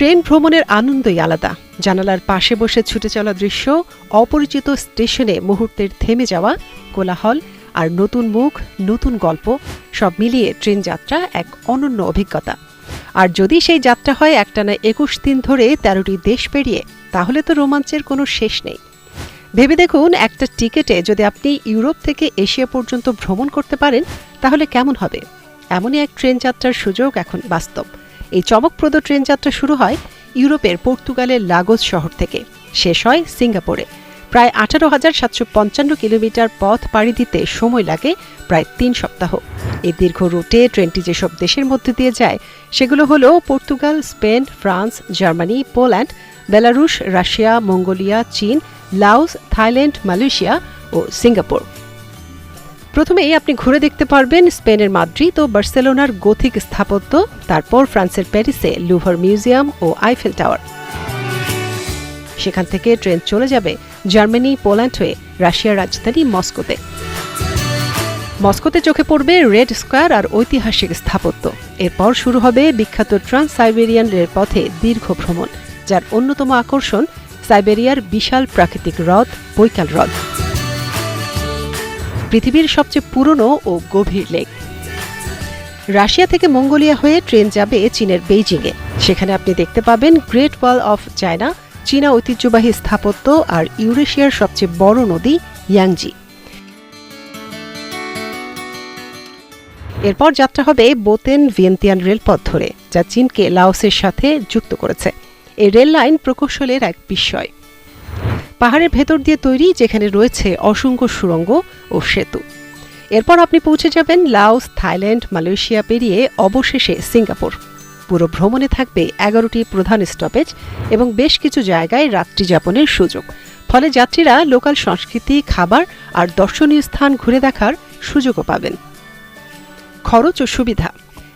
Train ভ্রমণের আনন্দই আলাদা। জানালার পাশে বসে ছুটে চলা দৃশ্য, অপরিচিত স্টেশনে মুহূর্তের থেমে যাওয়া, কোলাহল আর নতুন মুখ, নতুন গল্প, সব মিলিয়ে ট্রেন যাত্রা এক অনন্য অভিজ্ঞতা। আর যদি সেই যাত্রা হয় একটানা একুশ দিন ধরে তেরোটি দেশ পেরিয়ে, তাহলে তো রোমাঞ্চের কোনো শেষ নেই। ভেবে দেখুন, একটা টিকেটে যদি আপনি ইউরোপ থেকে এশিয়া পর্যন্ত ভ্রমণ করতে পারেন, তাহলে কেমন হবে? এমনই এক ট্রেন যাত্রার সুযোগ এখন বাস্তব। এই চমকপ্রদ ট্রেন যাত্রা শুরু হয় ইউরোপের পর্তুগালের লাগোস শহর থেকে। শেষ হয় সিঙ্গাপুরে। প্রায় আঠারো হাজার সাতশো পঞ্চান্ন কিলোমিটার পথ পাড়ি দিতে সময় লাগে প্রায় তিন সপ্তাহ। এই দীর্ঘ রুটে ট্রেনটি যেসব দেশের মধ্যে দিয়ে যায়, সেগুলো হলো Portugal, Spain, France, Germany, Poland, Belarus, Russia, Mongolia, চীন, লাওস, থাইল্যান্ড, মালয়েশিয়া ও সিঙ্গাপুর। প্রথমেই আপনি ঘুরে দেখতে পারবেন স্পেনের মাদ্রিদ ও বার্সেলোনার গথিক স্থাপত্য, তারপর ফ্রান্সের প্যারিসে লুভার মিউজিয়াম ও আইফেল টাওয়ার। সেখান থেকে ট্রেন চলে যাবে জার্মানি, পোল্যান্ড হয়ে রাশিয়ার রাজধানী মস্কোতে। মস্কোতে চোখে পড়বে রেড স্কোয়ার আর ঐতিহাসিক স্থাপত্য। এরপর শুরু হবে বিখ্যাত ট্রান্স সাইবেরিয়ান রেলপথে দীর্ঘ ভ্রমণ, যার অন্যতম আকর্ষণ সাইবেরিয়ার বিশাল প্রাকৃতিক হ্রদ বৈকাল হ্রদ। পৃথিবীর সবচেয়ে পুরনো ও গভীর লেক। রাশিয়া থেকে মঙ্গোলিয়া হয়ে ট্রেন যাবে চীনের বেইজিংয়ে। সেখানে আপনি দেখতে পাবেন গ্রেট ওয়াল অফ চায়না, চীনা ঐতিহ্যবাহী স্থাপত্য আর ইউরেশিয়ার সবচেয়ে বড় নদী ইয়াংজি। এরপর যাত্রা হবে বোতেন ভিয়েন্তিয়ান রেলপথ ধরে, যা চীনকে লাওসের সাথে যুক্ত করেছে। এই রেল লাইন প্রকৌশলের এক বিস্ময়। পাহাড়ের ভেতর দিয়ে তৈরি যেখানে রয়েছে অসংখ্য সুড়ঙ্গ ও সেতু। এরপর আপনি পৌঁছে যাবেন লাওস, থাইল্যান্ড, মালয়েশিয়া পেরিয়ে অবশেষে সিঙ্গাপুর। পুরো ভ্রমণে থাকবে এগারোটি প্রধান স্টপেজ এবং বেশ কিছু জায়গায় রাত্রি যাপনের সুযোগ। ফলে যাত্রীরা লোকাল সংস্কৃতি, খাবার আর দর্শনীয় স্থান ঘুরে দেখার সুযোগও পাবেন। খরচ ও সুবিধা।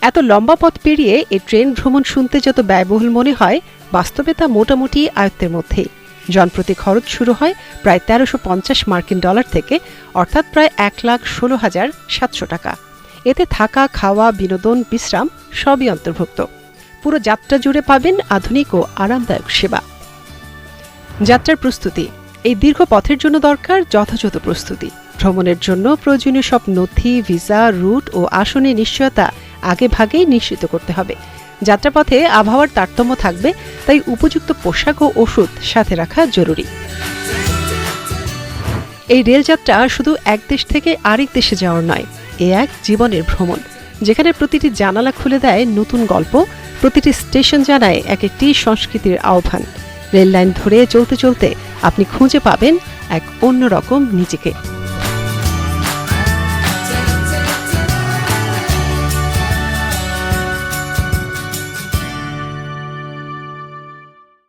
এত লম্বা পথ পেরিয়ে এই ট্রেন ভ্রমণ শুনতে যত ব্যয়বহুল মনে হয়, বাস্তবে তা মোটামুটি আয়ত্তের মধ্যেই। জনপ্রতি খরচ শুরু হয় প্রায় তেরোশো পঞ্চাশ মার্কিন ডলার থেকে, অর্থাৎ প্রায় এক লাখ ষোলো হাজার সাতশো টাকা। এতে থাকা, খাওয়া, বিনোদন, বিশ্রাম সবই অন্তর্ভুক্ত। পুরো যাত্রা জুড়ে পাবেন আধুনিক ও আরামদায়ক সেবা। যাত্রার প্রস্তুতি। এই দীর্ঘ পথের জন্য দরকার যথাযথ প্রস্তুতি। ভ্রমণের জন্য প্রয়োজনীয় সব নথি, ভিসা, রুট ও আসনের নিশ্চয়তা আগে ভাগেই নিশ্চিত করতে হবে। যাত্রাপথে আবহাওয়ার তারতম্য থাকবে, তাই উপযুক্ত পোশাক ও ওষুধ সাথে রাখা জরুরি। এই রেলযাত্রা শুধু এক দেশ থেকে আরেক দেশে যাওয়ার নয়, এ এক জীবনের ভ্রমণ, যেখানে প্রতিটি জানালা খুলে দেয় নতুন গল্প, প্রতিটি স্টেশন জানায় এক একটি সংস্কৃতির আহ্বান। রেল লাইন ধরে চলতে চলতে আপনি খুঁজে পাবেন এক অন্যরকম নিজেকে।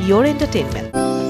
your entertainment.